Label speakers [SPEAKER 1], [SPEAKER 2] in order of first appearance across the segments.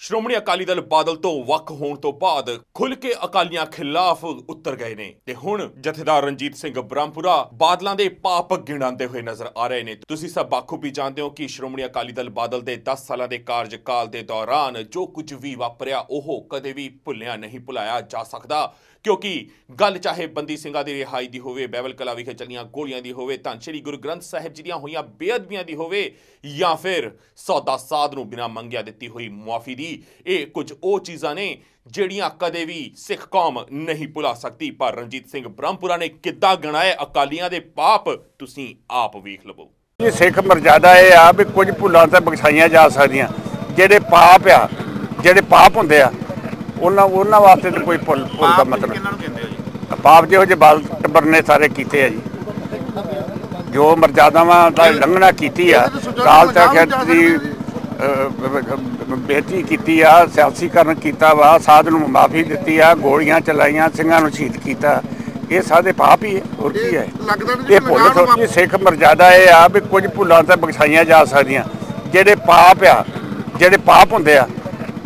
[SPEAKER 1] ਸ਼੍ਰੋਮਣੀ ਅਕਾਲੀ ਦਲ ਬਾਦਲ ਤੋਂ ਵੱਖ ਹੋਣ ਤੋਂ ਬਾਅਦ ਖੁੱਲ ਕੇ ਅਕਾਲੀਆਂ ਖਿਲਾਫ ਉੱਤਰ ਗਏ ਨੇ ਤੇ ਹੁਣ ਜਥੇਦਾਰ ਰਣਜੀਤ ਸਿੰਘ ਬ੍ਰਹਮਪੁਰਾ ਬਾਦਲਾਂ ਦੇ ਪਾਪ ਗਿਣਾਉਂਦੇ ਹੋਏ ਨਜ਼ਰ ਆ ਰਹੇ ਨੇ। ਤੁਸੀਂ ਸਭ ਬਾਖੂਬੀ ਜਾਣਦੇ ਹੋ ਕਿ ਸ਼੍ਰੋਮਣੀ ਅਕਾਲੀ ਦਲ ਬਾਦਲ ਦੇ 10 ਸਾਲਾਂ ਦੇ ਕਾਰਜਕਾਲ ਦੇ ਦੌਰਾਨ ਜੋ ਕੁਝ ਵੀ ਵਾਪਰਿਆ, ਉਹ ਕਦੇ ਵੀ ਭੁੱਲਿਆ ਨਹੀਂ, ਭੁਲਾਇਆ ਜਾ ਸਕਦਾ। ਕਿਉਂਕਿ ਗੱਲ ਚਾਹੇ ਬੰਦੀ ਸਿੰਘਾਂ ਦੀ ਰਿਹਾਈ ਦੀ ਹੋਵੇ ਬੈਬਲ ਕਲਾ ਵਿਖੇ ਚੱਲੀਆਂ ਗੋਲੀਆਂ ਦੀ ਹੋਵੇ, ਤਾਂ ਸ੍ਰੀ ਗੁਰੂ ਗ੍ਰੰਥ ਸਾਹਿਬ ਜੀ ਦੀਆਂ ਹੋਈਆਂ ਬੇਅਦਬੀਆਂ ਦੀ ਹੋਵੇ ਜਾਂ ਫਿਰ ਸੌਦਾ ਸਾਧ ਨੂੰ ਬਿਨਾਂ ਮੰਗਿਆ ਦਿੱਤੀ ਹੋਈ ਮੁਆਫੀ ਦੀ ਇਹ ਕੁਝ ਉਹ ਚੀਜ਼ਾਂ ਨੇ ਜਿਹੜੀਆਂ ਕਦੇ ਵੀ ਸਿੱਖ ਕੌਮ ਨਹੀਂ ਭੁਲਾ ਸਕਦੀ। ਪਰ ਰਣਜੀਤ ਸਿੰਘ ਬ੍ਰਹਮਪੁਰਾ ਨੇ ਕਿੱਦਾਂ ਗਣਾਏ ਅਕਾਲੀਆਂ ਦੇ ਪਾਪ ਤੁਸੀਂ ਆਪ ਵੇਖ ਲਵੋ।
[SPEAKER 2] ਇਹ ਸਿੱਖ ਮਰਜ਼ਾਦਾ ਇਹ ਆ ਵੀ ਕੁਝ ਭੁੱਲਾਂ ਤਾਂ ਬਖਸ਼ਾਈਆਂ ਜਾ ਸਕਦੀਆਂ। ਜਿਹੜੇ ਪਾਪ ਆ ਜਿਹੜੇ ਪਾਪ ਹੁੰਦੇ ਆ ਉਹਨਾਂ ਉਹਨਾਂ ਵਾਸਤੇ ਤਾਂ ਕੋਈ ਭੁੱਲ ਭੁੱਲ ਦਾ ਮਤਲਬ
[SPEAKER 3] ਹੋ
[SPEAKER 2] ਪਾਪ ਜਿਹੋ ਜਿਹੇ ਬਾਲ ਟੱਬਰ ਨੇ ਸਾਰੇ ਕੀਤੇ ਆ ਜੀ। ਜੋ ਮਰਜ਼ਾਦਾਵਾਂ ਦਾ ਲੰਘਣਾ ਕੀਤੀ ਆ ਕਾਲ ਤਖਤ ਦੀ ਬੇਇੱਜ਼ਤੀ ਕੀਤੀ ਆ ਸਿਆਸੀਕਰਨ ਕੀਤਾ ਵਾ ਸਾਧ ਨੂੰ ਮਾਫੀ ਦਿੱਤੀ ਆ ਗੋਲੀਆਂ ਚਲਾਈਆਂ ਸਿੰਘਾਂ ਨੂੰ ਸ਼ਹੀਦ ਕੀਤਾ। ਇਹ ਸਾਰੇ ਪਾਪ ਹੀ ਹੈ ਹੋਰ ਕੀ ਹੈ?
[SPEAKER 3] ਲੱਗਦਾ ਨਹੀਂ
[SPEAKER 2] ਇਹ ਭੁੱਲ ਥੋੜੀ ਸਿੱਖ ਮਰਜ਼ਾਦਾ ਇਹ ਆ ਵੀ ਕੁਝ ਭੁੱਲਾਂ ਤਾਂ ਬਖਸ਼ਾਈਆਂ ਜਾ ਸਕਦੀਆਂ। ਜਿਹੜੇ ਪਾਪ ਆ ਜਿਹੜੇ ਪਾਪ ਹੁੰਦੇ ਆ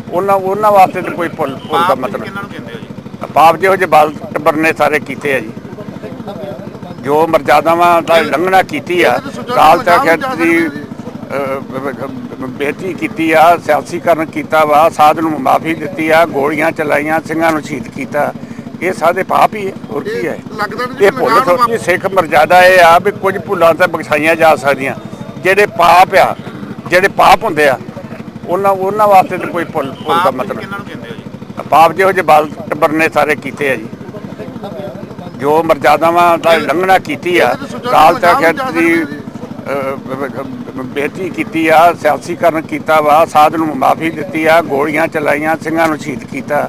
[SPEAKER 2] ਉਹਨਾਂ ਉਹਨਾਂ ਵਾਸਤੇ ਤਾਂ ਕੋਈ ਭੁੱਲ ਭੁੱਲ ਦਾ ਮਤਲਬ ਪਾਪ ਜਿਹੋ ਜਿਹੇ ਬਾਲ ਟੱਬਰ ਨੇ ਸਾਰੇ ਕੀਤੇ ਆ ਜੀ। ਜੋ ਮਰਜ਼ਾਦਾਵਾਂ ਦਾ ਲੰਘਣਾ ਕੀਤੀ ਆ ਕਾਲ ਤਖਤ ਦੀ ਬੇਇੱਜ਼ਤੀ ਕੀਤੀ ਆ ਸਿਆਸੀਕਰਨ ਕੀਤਾ ਵਾ ਸਾਧ ਨੂੰ ਮਾਫੀ ਦਿੱਤੀ ਆ ਗੋਲੀਆਂ ਚਲਾਈਆਂ ਸਿੰਘਾਂ ਨੂੰ ਸ਼ਹੀਦ ਕੀਤਾ। ਇਹ ਸਾਰੇ ਪਾਪ ਹੀ ਹੈ ਹੋਰ ਕੀ ਹੈ?
[SPEAKER 3] ਨਹੀਂ
[SPEAKER 2] ਇਹ ਭੁੱਲ ਥੋੜੀ ਸਿੱਖ ਮਰਜ਼ਾਦਾ ਇਹ ਆ ਵੀ ਕੁਝ ਭੁੱਲਾਂ ਤਾਂ ਬਖਸ਼ਾਈਆਂ ਜਾ ਸਕਦੀਆਂ। ਜਿਹੜੇ ਪਾਪ ਆ ਜਿਹੜੇ ਪਾਪ ਹੁੰਦੇ ਆ ਉਹਨਾਂ ਉਹਨਾਂ ਵਾਸਤੇ ਤਾਂ ਕੋਈ ਭੁੱਲ ਭੁੱਲ ਦਾ ਮਤਲਬ
[SPEAKER 3] ਕਿਹਨਾਂ ਨੂੰ ਕਹਿੰਦੇ ਹੋ ਜੀ?
[SPEAKER 2] ਪਾਪ ਜਿਹੋ ਜਿਹੇ ਬਾਲ ਟੱਬਰ ਨੇ ਸਾਰੇ ਕੀਤੇ ਆ ਜੀ। ਜੋ ਮਰਜ਼ਾਦਾਵਾਂ ਦਾ ਲੰਘਣਾ ਕੀਤੀ ਆ ਕਾਲ ਤਖਤ ਦੀ ਬੇਇੱਜ਼ਤੀ ਕੀਤੀ ਆ ਸਿਆਸੀਕਰਨ ਕੀਤਾ ਵਾ ਸਾਧ ਨੂੰ ਮਾਫੀ ਦਿੱਤੀ ਆ ਗੋਲੀਆਂ ਚਲਾਈਆਂ ਸਿੰਘਾਂ ਨੂੰ ਸ਼ਹੀਦ ਕੀਤਾ।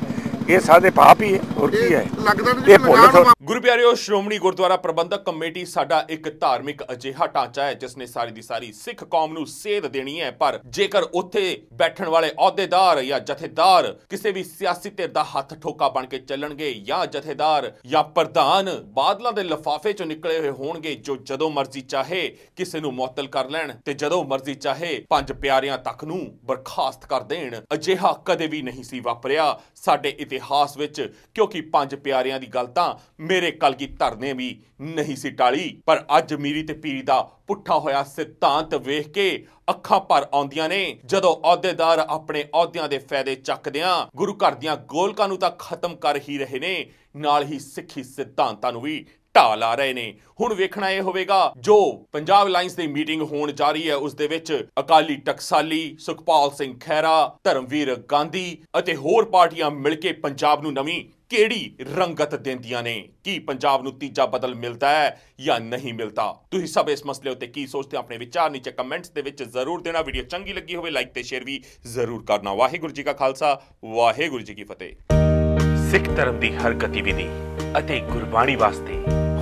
[SPEAKER 2] ਇਹ ਸਾਰੇ ਪਾਪ ਹੀ ਹੈ ਹੋਰ ਕੀ ਹੈ?
[SPEAKER 3] ਲੱਗਦਾ
[SPEAKER 2] ਇਹ ਭੁੱਲ
[SPEAKER 1] ਗੁਰੂ ਪਿਆਰਿਓ, ਸ਼੍ਰੋਮਣੀ ਗੁਰਦੁਆਰਾ ਪ੍ਰਬੰਧਕ ਕਮੇਟੀ ਸਾਡਾ ਇੱਕ ਧਾਰਮਿਕ ਅਜਿਹਾ ਢਾਂਚਾ ਹੈ, ਜਿਸ ਨੇ ਸਾਰੀ ਦੀ ਸਾਰੀ ਸਿੱਖ ਕੌਮ ਨੂੰ ਸੇਧ ਦੇਣੀ ਹੈ। ਪਰ ਜੇਕਰ ਉੱਥੇ ਬੈਠਣ ਵਾਲੇ ਅਹੁਦੇਦਾਰ ਜਾਂ ਜਥੇਦਾਰ ਕਿਸੇ ਵੀ ਸਿਆਸੀ ਧਿਰ ਦਾ ਹੱਥ ਠੋਕਾ ਬਣ ਕੇ ਚੱਲਣਗੇ ਜਾਂ ਜਥੇਦਾਰ ਜਾਂ ਪ੍ਰਧਾਨ ਬਾਦਲਾਂ ਦੇ ਲਫਾਫੇ ਚੋਂ ਨਿਕਲੇ ਹੋਏ ਹੋਣਗੇ, ਜੋ ਜਦੋਂ ਮਰਜ਼ੀ ਚਾਹੇ ਕਿਸੇ ਨੂੰ ਮੁਅੱਤਲ ਕਰ ਲੈਣ ਤੇ ਜਦੋਂ ਮਰਜ਼ੀ ਚਾਹੇ ਪੰਜ ਪਿਆਰਿਆਂ ਤੱਕ ਨੂੰ ਬਰਖਾਸਤ ਕਰ ਦੇਣ, ਅਜਿਹਾ ਕਦੇ ਵੀ ਨਹੀਂ ਸੀ ਵਾਪਰਿਆ ਸਾਡੇ ਇਤਿਹਾਸ ਵਿੱਚ, ਕਿਉਂਕਿ ਪੰਜ ਪਿਆਰਿਆਂ ਦੀ ਗੱਲ ਤਾਂ ਮੇਰੇ ਕਲਗੀ ਧਰਨੇ ਵੀ ਨਹੀਂ ਸੀ ਟਾਲੀ। ਪਰ ਅੱਜ ਮੀਰੀ ਤੇ ਪੀਰੀ ਦਾ ਪੁੱਠਾ ਹੋਇਆ ਸਿਧਾਂਤ ਵੇਖ ਕੇ ਅੱਖਾਂ ਭਰ ਆਉਂਦੀਆਂ ਨੇ। ਜਦੋਂ ਅਹੁਦੇਦਾਰ ਆਪਣੇ ਅਹੁਦਿਆਂ ਦੇ ਫਾਇਦੇ ਚੱਕਦਿਆਂ ਗੁਰੂ ਘਰ ਦੀਆਂ ਗੋਲਕਾਂ ਨੂੰ ਤਾਂ ਖਤਮ ਕਰ ਹੀ ਰਹੇ ਨੇ। ਨਾਲ ਹੀ ਸਿੱਖੀ ਸਿਧਾਂਤਾਂ ਨੂੰ ਵੀ ਢਾਲ ਆ ਰਹੇ ਨੇ। ਹੁਣ ਵੇਖਣਾ ਇਹ ਹੋਵੇਗਾ, ਜੋ ਪੰਜਾਬ ਅਲਾਈਅੰਸ ਦੀ ਮੀਟਿੰਗ ਹੋਣ ਜਾ ਰਹੀ ਹੈ, ਉਸ ਦੇ ਵਿੱਚ ਅਕਾਲੀ ਟਕਸਾਲੀ ਸੁਖਪਾਲ ਸਿੰਘ ਖਹਿਰਾ, ਧਰਮਵੀਰ ਗਾਂਧੀ ਅਤੇ ਹੋਰ ਪਾਰਟੀਆਂ ਮਿਲ ਕੇ ਪੰਜਾਬ ਨੂੰ ਨਵੀਂ ਕਿਹੜੀ ਰੰਗਤ ਦਿੰਦੀਆਂ ਨੇ? ਕੀ ਪੰਜਾਬ ਨੂੰ ਤੀਜਾ ਬਦਲ ਮਿਲਦਾ ਹੈ ਜਾਂ ਨਹੀਂ ਮਿਲਦਾ? ਤੁਸੀਂ ਸਭ ਇਸ ਮਸਲੇ ਉੱਤੇ ਕੀ ਸੋਚਦੇ ਹੋ? ਆਪਣੇ ਵਿਚਾਰ ਨੀਚੇ ਕਮੈਂਟਸ ਦੇ ਵਿੱਚ ਜ਼ਰੂਰ ਦੇਣਾ। ਵੀਡੀਓ ਚੰਗੀ ਲੱਗੀ ਹੋਵੇ ਲਾਈਕ ਤੇ ਸ਼ੇਅਰ ਵੀ ਜ਼ਰੂਰ ਕਰਨਾ। ਵਾਹਿਗੁਰੂ ਜੀ ਕਾ ਖਾਲਸਾ, ਵਾਹਿਗੁਰੂ ਜੀ ਕੀ ਫਤਿਹ।
[SPEAKER 4] ਸਿੱਖ ਧਰਮ ਦੀ ਹਰ ਗਤੀਵਿਧੀ ਅਤੇ ਗੁਰਬਾਣੀ ਵਾਸਤੇ